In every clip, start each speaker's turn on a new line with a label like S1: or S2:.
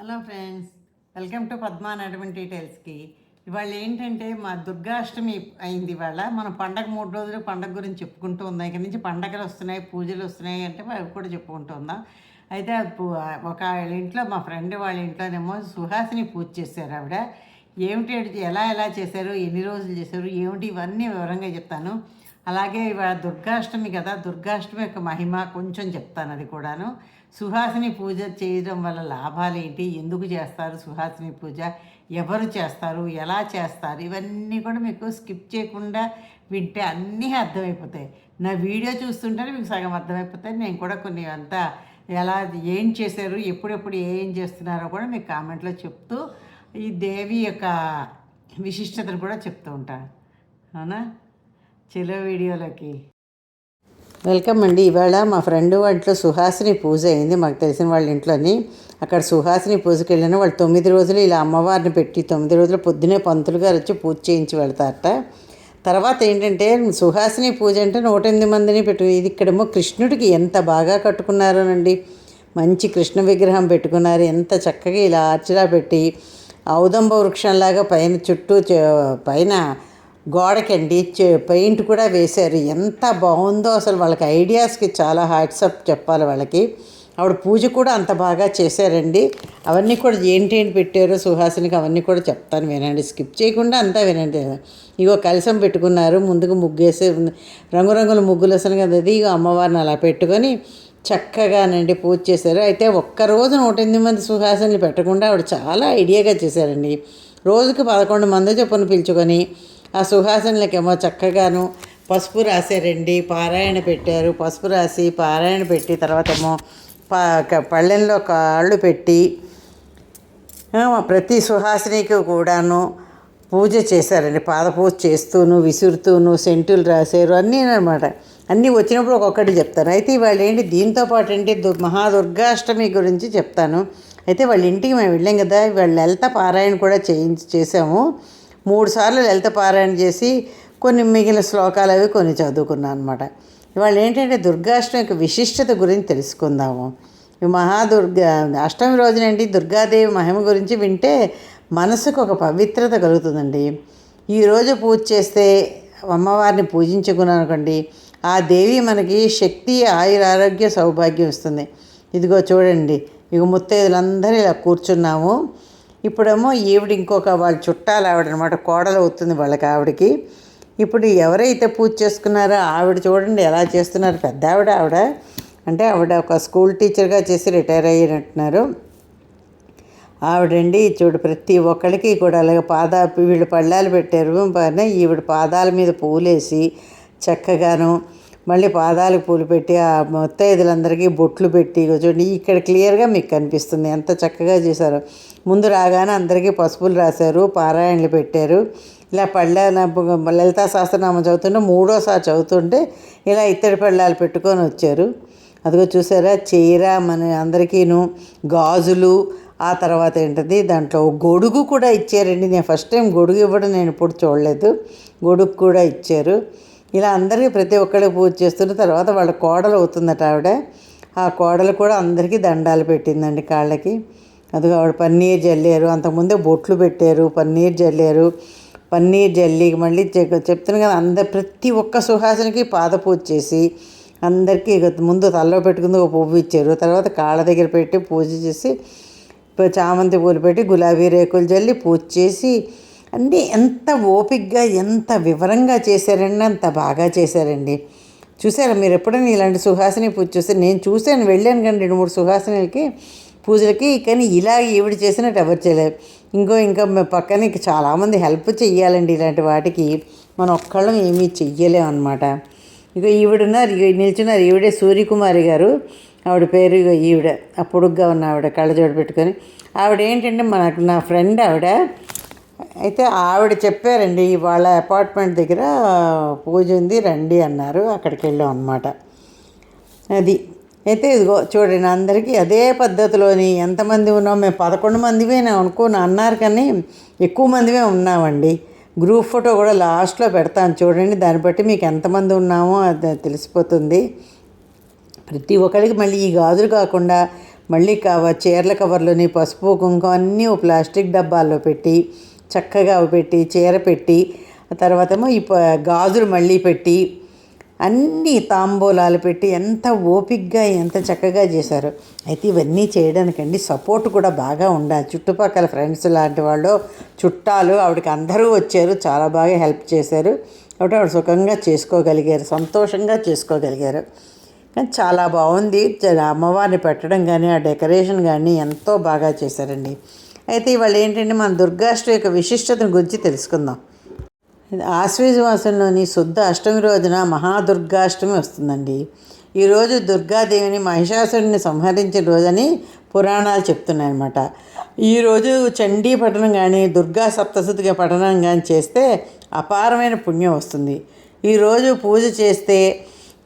S1: Hello friends welcome to Padma నడవన్ డీటెయిల్స్కి. ఇవాళ ఏంటంటే మా దుర్గాష్టమి అయింది ఇవాళ. మనం పండగ మూడు రోజులు పండగ గురించి చెప్పుకుంటూ ఉందాం ఇక్కడ నుంచి పండగలు వస్తున్నాయి పూజలు వస్తున్నాయి అంటే అవి కూడా చెప్పుకుంటూ ఉందాం అయితే పూ- ఒక వాళ్ళ ఇంట్లో మా ఫ్రెండ్ వాళ్ళ ఇంట్లోనేమో సుహాసిని పూజ చేశారు ఆవిడ. ఏమిటి ఎలా ఎలా చేశారు ఎన్ని రోజులు చేశారు ఏమిటి ఇవన్నీ వివరంగా చెప్తాను. అలాగే ఇవాళ దుర్గాష్టమి కదా దుర్గాష్టమి యొక్క మహిమ కొంచెం చెప్తాను అది కూడాను. సుహాసిని పూజ చేయడం వల్ల లాభాలు ఏంటి? ఎందుకు చేస్తారు సుహాసిని పూజ? ఎవరు చేస్తారు? ఎలా చేస్తారు? ఇవన్నీ కూడా మీకు స్కిప్ చేయకుండా వింటే అన్నీ అర్థమైపోతాయి. నా వీడియో చూస్తుంటేనే మీకు సగం అర్థమైపోతాయి. నేను కూడా కొన్ని అంతా ఎలా ఏం చేశారు? ఎప్పుడెప్పుడు ఏం చేస్తున్నారో కూడా మీకు కామెంట్లో చెప్తూ ఈ దేవి యొక్క విశిష్టతను కూడా చెప్తూ ఉంటాను. అవునా? చిలో వీడియోలోకి. వెల్కమ్ అండి. ఇవాళ మా ఫ్రెండ్ వాళ్ళ సుహాసిని పూజ అయింది. మాకు తెలిసిన వాళ్ళ ఇంట్లోని. అక్కడ సుహాసిని పూజకి వెళ్ళిన వాళ్ళు తొమ్మిది రోజులు ఇలా అమ్మవారిని పెట్టి తొమ్మిది రోజులు పొద్దునే పంతులు గారు వచ్చి పూజ చేయించి వెళ్తారట. తర్వాత ఏంటంటే సుహాసిని పూజ అంటే నూట ఎనిమిది మందిని పెట్టు ఇది ఇక్కడేమో కృష్ణుడికి ఎంత బాగా కట్టుకున్నారోనండి మంచి కృష్ణ విగ్రహం పెట్టుకున్నారు. ఎంత చక్కగా ఇలా ఆర్చిలా పెట్టి ఔదంబ వృక్షంలాగా పైన చుట్టూ పైన గోడకండి పెయింట్ కూడా వేశారు. ఎంత బాగుందో అసలు వాళ్ళకి ఐడియాస్కి చాలా హాట్సప్ చెప్పాలి వాళ్ళకి. ఆవిడ పూజ కూడా అంత బాగా చేశారండి. అవన్నీ కూడా ఏంటి పెట్టారో సుహాసినికి అవన్నీ కూడా చెప్తాను వినండి. స్కిప్ చేయకుండా అంతా వినండి. ఇగో కలసం పెట్టుకున్నారు ముందుకు ముగ్గేసి రంగురంగుల ముగ్గులు వస్తాను కదా అది. ఇగో అమ్మవారిని అలా పెట్టుకొని చక్కగానండి పూజ చేశారు. అయితే ఒక్కరోజు నూట ఎనిమిది మంది సుహాసిని పెట్టకుండా ఆవిడ చాలా ఐడియాగా చేశారండి. రోజుకి పదకొండు మంది చొప్పున పిలుచుకొని ఆ సుహాసనలకేమో చక్కగాను పసుపు రాశారండి పారాయణ పెట్టారు. పసుపు రాసి పారాయణ పెట్టి తర్వాత ఏమో పా పళ్ళెంలో కాళ్ళు పెట్టి ప్రతి సుహాసినికి కూడాను పూజ చేశారండి. పాద పూజ చేస్తూను విసురుతూను సెంటులు రాశారు. అన్నీ అనమాట అన్నీ వచ్చినప్పుడు ఒక్కొక్కటి చెప్తాను. అయితే వాళ్ళు ఏంటి దీంతో పాటు ఏంటి దు మహాదుర్గాష్టమి గురించి చెప్తాను. అయితే వాళ్ళ ఇంటికి మేము వెళ్ళాం కదా వాళ్ళ లలిత పారాయణ కూడా చేయించి చేసాము మూడు సార్లు లలిత పారాయణ చేసి కొన్ని మిగిలిన శ్లోకాలు అవి కొన్ని చదువుకున్నాను అనమాట ఇవాళ ఏంటంటే దుర్గాష్టమి యొక్క విశిష్టత గురించి తెలుసుకుందాము. ఈ మహాదుర్గ అష్టమి రోజునండి దుర్గాదేవి మహిమ గురించి వింటే మనసుకు ఒక పవిత్రత కలుగుతుందండి. ఈరోజు పూజ చేస్తే అమ్మవారిని పూజించుకున్నానుకోండి ఆ దేవి మనకి శక్తి ఆయురారోగ్య సౌభాగ్యం ఇస్తుంది. ఇదిగో చూడండి ఇక ముత్తైదులందరూ ఇలా కూర్చున్నాము. ఇప్పుడేమో ఈవిడ ఇంకొక వాళ్ళ చుట్టాలు ఆవిడనమాట కోడలు అవుతుంది వాళ్ళకి ఆవిడకి. ఇప్పుడు ఎవరైతే పూజ చేసుకున్నారో ఆవిడ చూడండి ఎలా చేస్తున్నారు. పెద్ద ఆవిడ ఆవిడ అంటే ఆవిడ ఒక స్కూల్ టీచర్గా చేసి రిటైర్ అయ్యినట్టున్నారు ఆవిడండి చూడు ప్రతి ఒక్కరికి కూడా అలాగే పాద వీళ్ళు పళ్ళాలు పెట్టారు. పైన ఈవిడ పాదాల మీద పూలేసి చక్కగాను మళ్ళీ పాదాలకు పూలు పెట్టి ఆ ముత్తైదులందరికీ బొట్లు పెట్టి చూడండి ఇక్కడ క్లియర్గా మీకు కనిపిస్తుంది. ఎంత చక్కగా చేశారో. ముందు రాగానే అందరికీ పసుపులు రాశారు పారాయణలు పెట్టారు. ఇలా పళ్ళ లలితా సహస్రనామం చదువుతుంటే మూడోసారి చదువుతుంటే ఇలా ఇత్తడి పళ్ళాలు పెట్టుకొని వచ్చారు. అదిగో చూసారా? చీర మన అందరికీను గాజులు ఆ తర్వాత ఏంటది? దాంట్లో గొడుగు కూడా ఇచ్చారండి. నేను ఫస్ట్ టైం గొడుగు ఇవ్వడం నేను ఇప్పుడు చూడలేదు. గొడుగు కూడా ఇచ్చారు. ఇలా అందరికీ ప్రతి ఒక్కరికి పూజ చేస్తున్న తర్వాత వాళ్ళ కోడలు అవుతుందట ఆవిడ. ఆ కోడలు కూడా అందరికీ దండాలు పెట్టిందండి కాళ్ళకి. అదిగో ఆవిడ పన్నీర్ జల్లారు అంతకుముందే బొట్లు పెట్టారు పన్నీర్ జల్లారు పన్నీర్ జల్లి మళ్ళీ చె- చెప్తున్నాను కదా అందరు ప్రతి ఒక్క సుహాసనకి పాద పూజ చేసి అందరికీ ముందు తలలో పెట్టుకుంది ఒక పువ్వు ఇచ్చారు. తర్వాత కాళ్ళ దగ్గర పెట్టి పూజ చేసి చామంతి పూలు పెట్టి గులాబీ రేకులు జల్లి పూజ చేసి అన్నీ ఎంత ఓపిగ్గా ఎంత వివరంగా చేశారండి అంత బాగా చేశారండి. చూసారా మీరు ఎప్పుడైనా ఇలాంటి సుహాసిని పూజ చూస్తే నేను చూశాను వెళ్ళాను కానీ రెండు మూడు సుహాసినులకి పూజలకి కానీ ఇలా ఈవిడ చేసినట్టు ఎవరు చేయలేదు. ఇంకో ఇంకా పక్కన చాలామంది హెల్ప్ చెయ్యాలండి ఇలాంటి వాటికి. మనం ఒక్కళ్ళం ఏమీ చెయ్యలేం అనమాట ఇక ఈవిడున్నారు ఇగో నిల్చున్నారు. ఈవిడే సూర్యకుమారి గారు ఆవిడ పేరు ఇగో ఈవిడ ఆ పొడుగ్గా ఉన్న ఆవిడ కళ్ళజోడు పెట్టుకొని. ఆవిడ ఏంటంటే మనకు నా ఫ్రెండ్ ఆవిడ అయితే ఆవిడ చెప్పారండి వాళ్ళ అపార్ట్మెంట్ దగ్గర పూజ ఉంది రండి అన్నారు అక్కడికి వెళ్ళాం అనమాట అది. అయితే ఇదిగో చూడండి అందరికీ అదే పద్ధతిలోని ఎంతమంది ఉన్నాం మేము పదకొండు మందివే నేను అనుకోను అన్నారు కానీ ఎక్కువ మందివే ఉన్నామండి. గ్రూప్ ఫోటో కూడా లాస్ట్లో పెడతాను చూడండి దాన్ని బట్టి మీకు ఎంతమంది ఉన్నామో అది తెలిసిపోతుంది. ప్రతి ఒక్కరికి మళ్ళీ ఈ గాజులు కాకుండా మళ్ళీ కవర్ చీరల కవర్లోని పసుపు కుంకుమ అన్నీ ఓ ప్లాస్టిక్ డబ్బాల్లో పెట్టి చక్కగా అవి పెట్టి చీర పెట్టి ఆ తర్వాత ఈ గాజులు మళ్ళీ పెట్టి అన్ని తాంబూలాలు పెట్టి ఎంత ఓపిగ్గా ఎంత చక్కగా చేశారు. అయితే ఇవన్నీ చేయడానికండి సపోర్ట్ కూడా బాగా ఉండాలి. చుట్టుపక్కల ఫ్రెండ్స్ లాంటి వాళ్ళు చుట్టాలు ఆవిడకి అందరూ వచ్చారు చాలా బాగా హెల్ప్ చేశారు. కాబట్టి ఆవిడ సుఖంగా చేసుకోగలిగారు సంతోషంగా చేసుకోగలిగారు. కానీ చాలా బాగుంది. అమ్మవారిని పెట్టడం కానీ ఆ డెకరేషన్ కానీ ఎంతో బాగా చేశారండి. అయితే ఇవాళ ఏంటంటే మన దుర్గాష్టమి యొక్క విశిష్టతను గురించి తెలుసుకుందాం. ఆశ్వీజ మాసంలోని శుద్ధ అష్టమి రోజున మహాదుర్గాష్టమి వస్తుందండి. ఈరోజు దుర్గాదేవిని మహిషాసురుడిని సంహరించిన రోజని పురాణాలు చెప్తున్నాయి అన్నమాట ఈరోజు చండీ పఠనం కానీ దుర్గా సప్తశతిగా పఠనం కానీ చేస్తే అపారమైన పుణ్యం వస్తుంది. ఈరోజు పూజ చేస్తే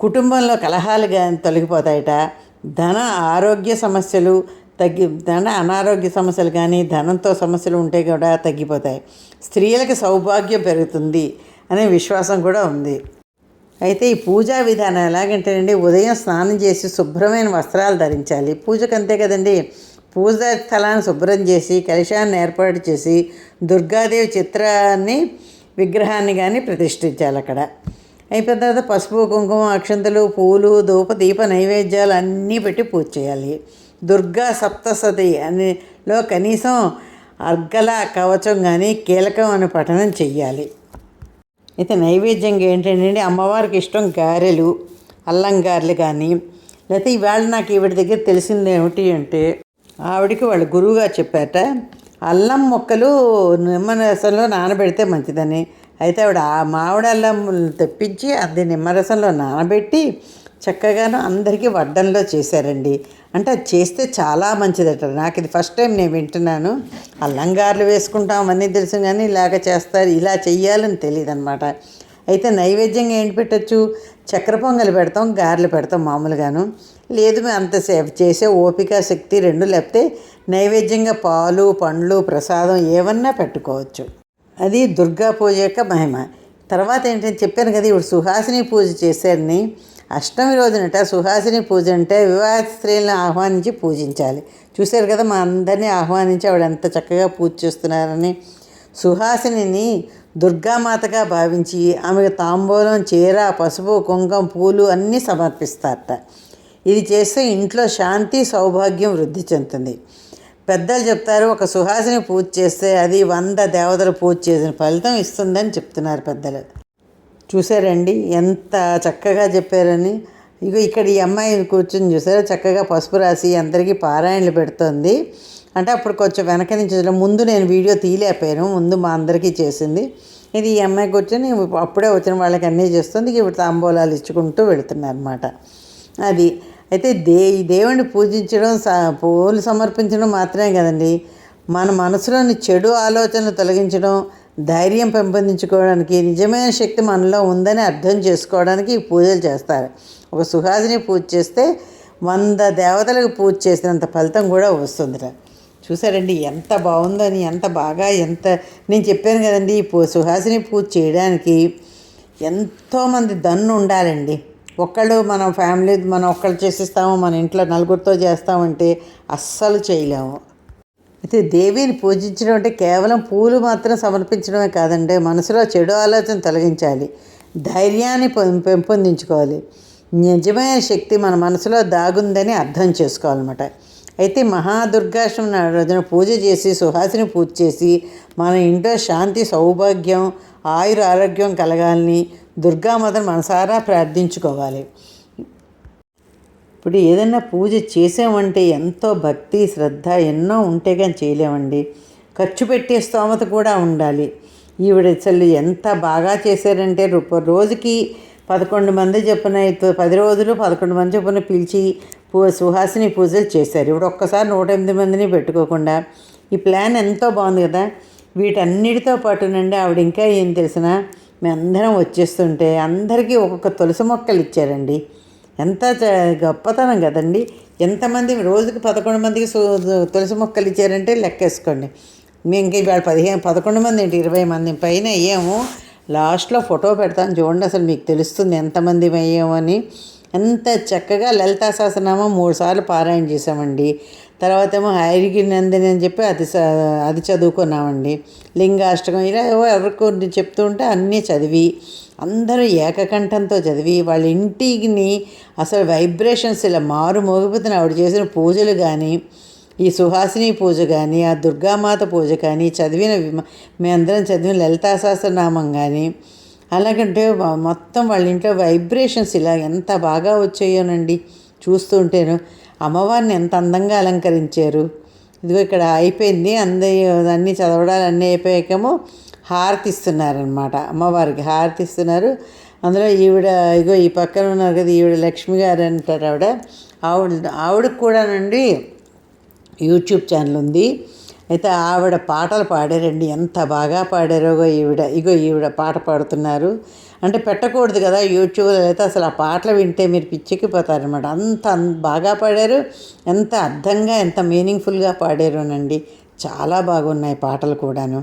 S1: కుటుంబంలో కలహాలు కానీ తొలగిపోతాయట. ధన ఆరోగ్య సమస్యలు తగ్గి ధన అనారోగ్య సమస్యలు కానీ ధనంతో సమస్యలు ఉంటే కూడా తగ్గిపోతాయి. స్త్రీలకు సౌభాగ్యం పెరుగుతుంది అనే విశ్వాసం కూడా ఉంది. అయితే ఈ పూజా విధానం ఎలాగంటేనండి ఉదయం స్నానం చేసి శుభ్రమైన వస్త్రాలు ధరించాలి. పూజకు అంతే కదండి పూజా స్థలాన్ని శుభ్రం చేసి కలశాన్ని ఏర్పాటు చేసి దుర్గాదేవి చిత్రాన్ని విగ్రహాన్ని కానీ ప్రతిష్ఠించాలి అక్కడ. అయిపోయిన తర్వాత పసుపు కుంకుమ అక్షంతలు పూలు ధూప దీప నైవేద్యాలు అన్నీ పెట్టి పూజ చేయాలి. దుర్గా సప్తసతి అనిలో కనీసం అర్గల కవచం కానీ కీలకం అని పఠనం చెయ్యాలి. అయితే నైవేద్యంగా ఏంటంటే అమ్మవారికి ఇష్టం గారెలు అల్లం గారెలు కానీ లేకపోతే ఇవాళ నాకు ఈవిడ దగ్గర తెలిసింది ఏమిటి అంటే ఆవిడకి వాళ్ళ గురువుగా చెప్పారట అల్లం మొక్కలు నిమ్మరసంలో నానబెడితే మంచిదని. అయితే ఆవిడ ఆ మామిడి అల్లం తెప్పించి అది నిమ్మరసంలో నానబెట్టి చక్కగాను అందరికీ వడ్డంలో చేశారండి. అంటే అది చేస్తే చాలా మంచిదట. నాకు ఇది ఫస్ట్ టైం నేను వింటున్నాను. అల్లంగారులు వేసుకుంటాం అన్నీ తెలుసు కానీ ఇలాగ చేస్తారు ఇలా చెయ్యాలని తెలియదు అనమాట అయితే నైవేద్యంగా ఏంటి పెట్టచ్చు? చక్కెర పొంగలి పెడతాం గారెలు పెడతాం మామూలుగాను. లేదు మేము అంతసేపు చేసే ఓపిక శక్తి రెండు లేకపోతే నైవేద్యంగా పాలు పండ్లు ప్రసాదం ఏమన్నా పెట్టుకోవచ్చు. అది దుర్గా పూజ యొక్క మహిమ. తర్వాత ఏంటంటే చెప్పాను కదా ఇప్పుడు సుహాసిని పూజ చేశారని అష్టమి రోజునట సుహాసిని పూజ అంటే వివాహ స్త్రీలను ఆహ్వానించి పూజించాలి. చూశారు కదా మా అందరినీ ఆహ్వానించి ఆవిడ ఎంత చక్కగా పూజ చేస్తున్నారని. సుహాసినిని దుర్గామాతగా భావించి ఆమెకు తాంబూలం చీర పసుపు కుంకం పూలు అన్నీ సమర్పిస్తారట. ఇది చేస్తే ఇంట్లో శాంతి సౌభాగ్యం వృద్ధి చెందుతుంది. పెద్దలు చెప్తారు ఒక సుహాసిని పూజ చేస్తే అది వంద దేవతలు పూజ చేసిన ఫలితం ఇస్తుందని చెప్తున్నారు పెద్దలు. చూసారండి ఎంత చక్కగా చెప్పారని. ఇగో ఇక్కడ ఈ అమ్మాయి కూర్చొని చూసారా? చక్కగా పసుపు రాసి అందరికీ పారాయణలు పెడుతోంది. అంటే అప్పుడు కొంచెం వెనక నుంచి ముందు నేను వీడియో తీయలేకపోయాను. ముందు మా అందరికీ చేసింది. ఇది ఈ అమ్మాయి కూర్చొని అప్పుడే వచ్చిన వాళ్ళకి అన్నీ చేస్తుంది. ఇప్పుడు తాంబూలాలు ఇచ్చుకుంటూ వెళుతున్నారన్నమాట. అది. అయితే దే ఈ పూజించడం స- పూలు సమర్పించడం మాత్రమే కదండి. మన మనసులోని చెడు ఆలోచనలు తొలగించడం ధైర్యం పెంపొందించుకోవడానికి నిజమైన శక్తి మనలో ఉందని అర్థం చేసుకోవడానికి ఈ పూజలు చేస్తారు. ఒక సుహాసిని పూజ చేస్తే వంద దేవతలకు పూజ చేసినంత ఫలితం కూడా వస్తుందిట చూసారండి ఎంత బాగుందని ఎంత బాగా ఎంత నేను చెప్పాను కదండి ఈ సుహాసిని పూజ చేయడానికి ఎంతోమంది దన్ను ఉండాలండి. ఒక్కళ్ళు మనం ఫ్యామిలీ మనం ఒక్కళ్ళు చేసిస్తాము మన ఇంట్లో నలుగురితో చేస్తామంటే అస్సలు చేయలేము. అయితే దేవిని పూజించడం అంటే కేవలం పూలు మాత్రం సమర్పించడమే కాదండి మనసులో చెడు ఆలోచన తొలగించాలి ధైర్యాన్ని పెం- పెంపొందించుకోవాలి. నిజమైన శక్తి మన మనసులో దాగుందని అర్థం చేసుకోవాలన్నమాట. అయితే మహాదుర్గాష్టమి నాడు రోజున పూజ చేసి సుహాసిని పూజ చేసి మన ఇంట్లో శాంతి సౌభాగ్యం ఆయుర ఆరోగ్యం కలగాలని దుర్గామాతను మనసారా ప్రార్థించుకోవాలి. ఇప్పుడు ఏదైనా పూజ చేసామంటే ఎంతో భక్తి శ్రద్ధ ఎన్నో ఉంటే కానీ చేయలేమండి. ఖర్చు పెట్టే స్తోమత కూడా ఉండాలి. ఈవిడ అసలు ఎంత బాగా చేశారంటే రోజుకి పదకొండు మంది చొప్పున పది రోజులు పదకొండు మంది చొప్పున పిలిచి పూ సుహాసిని పూజలు చేశారు. ఇప్పుడు ఒక్కసారి నూట ఎనిమిది మందిని పెట్టుకోకుండా ఈ ప్లాన్ ఎంతో బాగుంది కదా. వీటన్నిటితో పాటునండి ఆవిడ ఇంకా ఏం తెలిసిన మేమందరం వచ్చేస్తుంటే అందరికీ ఒక్కొక్క తులసి మొక్కలు ఇచ్చారండి. ఎంత గొప్పతనం కదండి. ఎంతమంది రోజుకి పదకొండు మందికి తులసి మొక్కలు ఇచ్చారంటే లెక్కేసుకోండి. మేము ఇవాళ పదిహేను పదకొండు మంది ఏంటి ఇరవై మంది పైన అయ్యాము. లాస్ట్లో ఫోటో పెడతాను చూడండి అసలు మీకు తెలుస్తుంది ఎంతమంది అయ్యాము అని. ఎంత చక్కగా లలితా సహస్రనామం మూడు సార్లు పారాయణ చేసామండి తర్వాత ఏమో హైరికి నందిని అని చెప్పి అది అది చదువుకున్నామండి. లింగాష్టకం ఇలా ఎవరికి చెప్తూ ఉంటే అన్నీ చదివి అందరూ ఏకకంఠంతో చదివి వాళ్ళ ఇంటిని అసలు వైబ్రేషన్స్ ఇలా మారు మోగిపోతున్న ఆవిడ చేసిన పూజలు కానీ ఈ సుహాసిని పూజ కానీ ఆ దుర్గామాత పూజ కానీ చదివిన మేమందరం చదివిన లలితా సహస్రనామం కానీ అలాగంటే మొత్తం వాళ్ళ ఇంట్లో వైబ్రేషన్స్ ఇలా ఎంత బాగా వచ్చాయోనండి చూస్తుంటేను అమ్మవారిని ఎంత అందంగా అలంకరించారు. ఇదిగో ఇక్కడ అయిపోయింది అంద అన్నీ చదవడాలు అన్నీ అయిపోయాకేమో హారతిస్తున్నారనమాట అమ్మవారికి హారతి ఇస్తున్నారు అందులో ఈవిడ ఇగో ఈ పక్కన ఉన్నారు కదా ఈవిడ లక్ష్మి గారు అంటారు ఆవిడ. ఆవిడ ఆవిడకు కూడానండి యూట్యూబ్ ఛానల్ ఉంది. అయితే ఆవిడ పాటలు పాడారండి. ఎంత బాగా పాడారోగో ఈవిడ ఇగో ఈవిడ పాట పాడుతున్నారు. అంటే పెట్టకూడదు కదా యూట్యూబ్లో అయితే అసలు ఆ పాటలు వింటే మీరు పిచ్చెక్కిపోతారనమాట అంత బాగా పాడారు. ఎంత అర్థంగా ఎంత మీనింగ్ఫుల్గా పాడారునండి. చాలా బాగున్నాయి పాటలు కూడాను.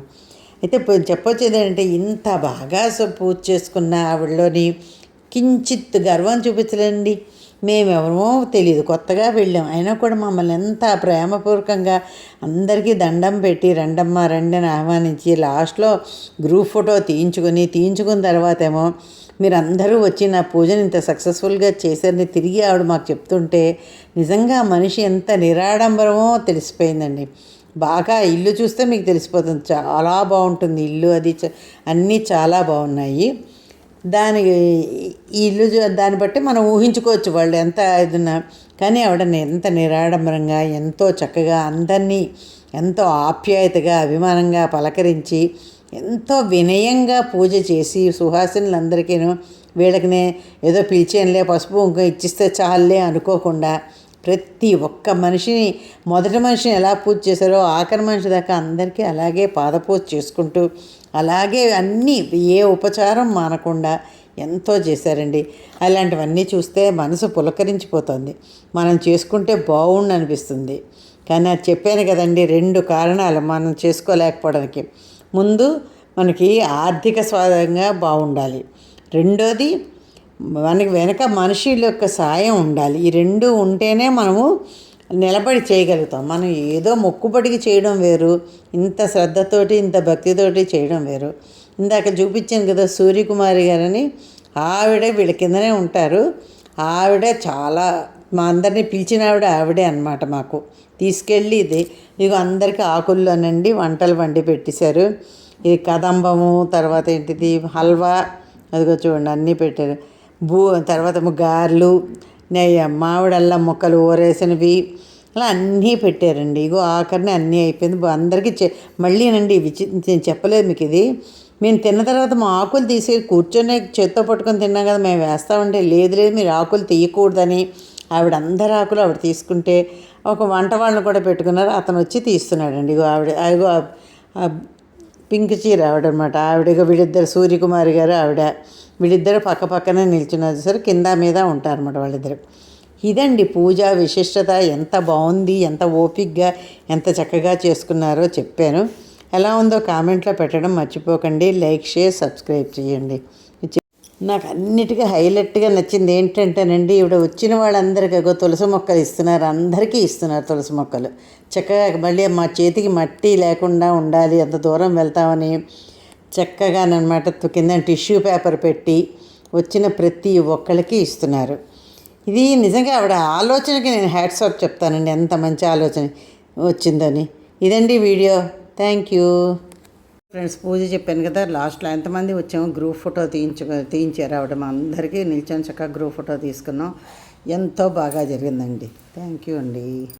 S1: అయితే చెప్పొచ్చేది ఏంటంటే ఇంత బాగా పూజ చేసుకున్న ఆవిడలోని కించిత్ గర్వం చూపించలేండి మేమెవరమో తెలియదు కొత్తగా వెళ్ళాం. అయినా కూడా మమ్మల్ని ఎంత ప్రేమపూర్వకంగా అందరికీ దండం పెట్టి రండమ్మ రండి అని ఆహ్వానించి లాస్ట్లో గ్రూప్ ఫోటో తీయించుకొని తీయించుకున్న తర్వాత ఏమో మీరు అందరూ వచ్చి నా పూజను ఇంత సక్సెస్ఫుల్గా చేశారని తిరిగి ఆవిడ మాకు చెప్తుంటే నిజంగా మనిషి ఎంత నిరాడంబరమో తెలిసిపోయిందండి. బాగా ఇల్లు చూస్తే మీకు తెలిసిపోతుంది. చాలా బాగుంటుంది ఇల్లు అది చ- అన్నీ చాలా బాగున్నాయి. దాని ఈ ఇల్లు దాన్ని బట్టి మనం ఊహించుకోవచ్చు వాళ్ళు ఎంత ఇదిన్నా. కానీ ఆవిడ ఎంత నిరాడంబరంగా ఎంతో చక్కగా అందరినీ ఎంతో ఆప్యాయతగా అభిమానంగా పలకరించి ఎంతో వినయంగా పూజ చేసి సుహాసినులందరికీను వీళ్ళకినే ఏదో పిలిచేనులే పసుపు ఇంకా ఇచ్చిస్తే చాలులే అనుకోకుండా ప్రతి ఒక్క మనిషిని మొదటి మనిషిని ఎలా పూజ చేశారో ఆఖరి మనిషి దాకా అందరికీ అలాగే పాదపూజ చేసుకుంటూ అలాగే అన్నీ ఏ ఉపచారం మానకుండా ఎంతో చేశారండి. అలాంటివన్నీ చూస్తే మనసు పులకరించిపోతుంది. మనం చేసుకుంటే బాగుండు అనిపిస్తుంది కానీ అది చెప్పాను కదండి రెండు కారణాలు మనం చేసుకోలేకపోవడానికి. ముందు మనకి ఆర్థిక స్వాధంగా బాగుండాలి రెండోది మనకి వెనక మనుషుల యొక్క సాయం ఉండాలి. ఈ రెండు ఉంటేనే మనము నిలబడి చేయగలుగుతాం. మనం ఏదో మొక్కుబడికి చేయడం వేరు ఇంత శ్రద్ధతోటి ఇంత భక్తితోటి చేయడం వేరు. ఇందాక చూపించాను కదా సూర్యకుమారి గారని ఆవిడ వీళ్ళ కిందనే ఉంటారు. ఆవిడ చాలా మా అందరినీ పిలిచిన ఆవిడ ఆవిడే అనమాట మాకు. తీసుకెళ్ళి ఇది ఇదిగో అందరికీ ఆకుల్లోనండి వంటలు వండి పెట్టేశారు. ఇది కదంబము తర్వాత ఏంటిది హల్వా అదిగో చూడండి అన్నీ పెట్టారు. భూ తర్వాత ఏమో గారెలు నెయ్యి మామిడల్లం ముక్కలు ఊరేసినవి అలా అన్నీ పెట్టారండి. ఇగో ఆఖరిని అన్నీ అయిపోయింది. అందరికీ చె మళ్ళీనండి విచి నేను చెప్పలేదు మీకు ఇది. మేము తిన్న తర్వాత మా ఆకులు తీసి కూర్చొని చేత్తో పట్టుకొని తిన్నాం కదా మేము వేస్తామంటే లేదు లేదు మీరు ఆకులు తీయకూడదని ఆవిడ అందరి ఆకులు ఆవిడ తీసుకుంటే ఒక వంట వాళ్ళని కూడా పెట్టుకున్నారు. అతను వచ్చి తీస్తున్నాడండి. ఇగో ఆవిడ ఇగో పింక్ చీర ఆవిడ అనమాట ఆవిడగా వీళ్ళిద్దరు సూర్యకుమారి గారు ఆవిడ. వీళ్ళిద్దరు పక్క పక్కనే నిల్చున్నారు. సరే కింద మీద ఉంటారన్నమాట వాళ్ళిద్దరు. ఇదండి పూజ విశిష్టత. ఎంత బాగుంది ఎంత ఓపిక్గా ఎంత చక్కగా చేసుకున్నారో చెప్పాను. ఎలా ఉందో కామెంట్లో పెట్టడం మర్చిపోకండి. లైక్ షేర్ సబ్స్క్రైబ్ చేయండి. నాకు అన్నిటికీ హైలైట్గా నచ్చింది ఏంటంటేనండి ఇవిడ వచ్చిన వాళ్ళందరికీ తులసి మొక్కలు ఇస్తున్నారు. అందరికీ ఇస్తున్నారు తులసి మొక్కలు. చక్కగా మళ్ళీ మా చేతికి మట్టి లేకుండా ఉండాలి అంత దూరం వెళ్తామని చక్కగానమాట కింద టిష్యూ పేపర్ పెట్టి వచ్చిన ప్రతి ఒక్కరికి ఇస్తున్నారు. ఇది నిజంగా ఆవిడ ఆలోచనకి నేను హ్యాట్స్ ఆఫ్ చెప్తానండి ఎంత మంచి ఆలోచన వచ్చిందని. ఇదండి వీడియో. Thank you. ఫ్రెండ్స్ పూజ చెప్పాను కదా లాస్ట్లో ఎంతమంది వచ్చామో గ్రూప్ ఫోటో తీయించు తీయించారు ఆవిడ. మా అందరికీ నిల్చొని చక్కగా గ్రూప్ ఫోటో తీసుకున్నాం. ఎంతో బాగా జరిగిందండి. థ్యాంక్ యూ అండి.